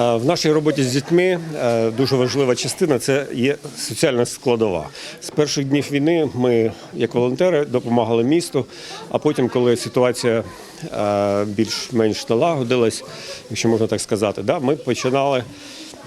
Е, В нашій роботі з дітьми е, дуже важлива частина це є соціальна складова. З перших днів війни ми, як волонтери, допомагали місту. А потім, коли ситуація е, більш-менш налагодилась, якщо можна так сказати, ми починали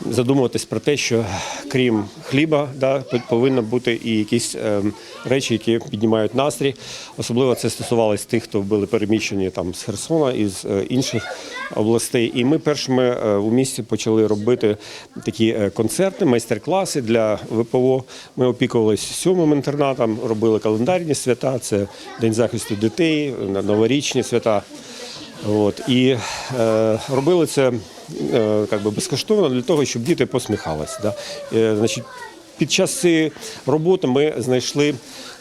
задумуватись про те, що крім хліба, да, повинні бути і якісь ем, речі, які піднімають настрій. Особливо це стосувалось тих, хто були переміщені там з Херсона і з е, інших областей. І ми першими е, у місті почали робити такі е, концерти, майстер-класи для ВПО. Ми опікувалися сьомим інтернатом, робили календарні свята, це День захисту дітей, новорічні свята. От і е, робили це е, как би безкоштовно для того, щоб діти посміхались. Да? Е, значить, під час цієї роботи ми знайшли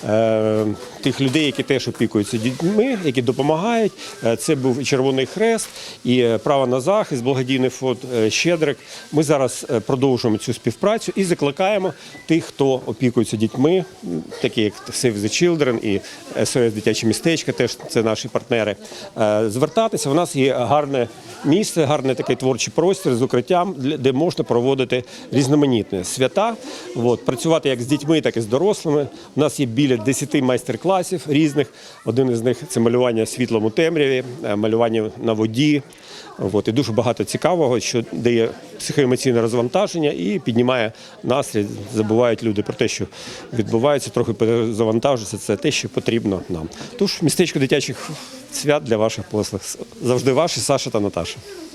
е, тих людей, які теж опікуються дітьми, які допомагають. Е, Це був і Червоний Хрест, і право на захист, благодійний фонд Щедрик. Ми зараз продовжуємо цю співпрацю і закликаємо тих, хто опікується дітьми, такі як Save the Children і SOS Дитяче містечко, теж це наші партнери. Звертатися. У нас є гарне місце, гарний такий творчий простір з укриттям, де можна проводити різноманітні свята. От, працювати як з дітьми, так і з дорослими. У нас є біля 10 майстер-класів різних. Один із них це малювання світлом у темряві, е, малювання на воді. От, і дуже багато цікавого, що дає психоемоційне розвантаження і піднімає настрій. Забувають люди про те, що відбувається, трохи перезавантажується. Це те, що потрібно нам. Тож містечко дитячих свят для ваших послуг. Завжди ваші Саша та Наташа.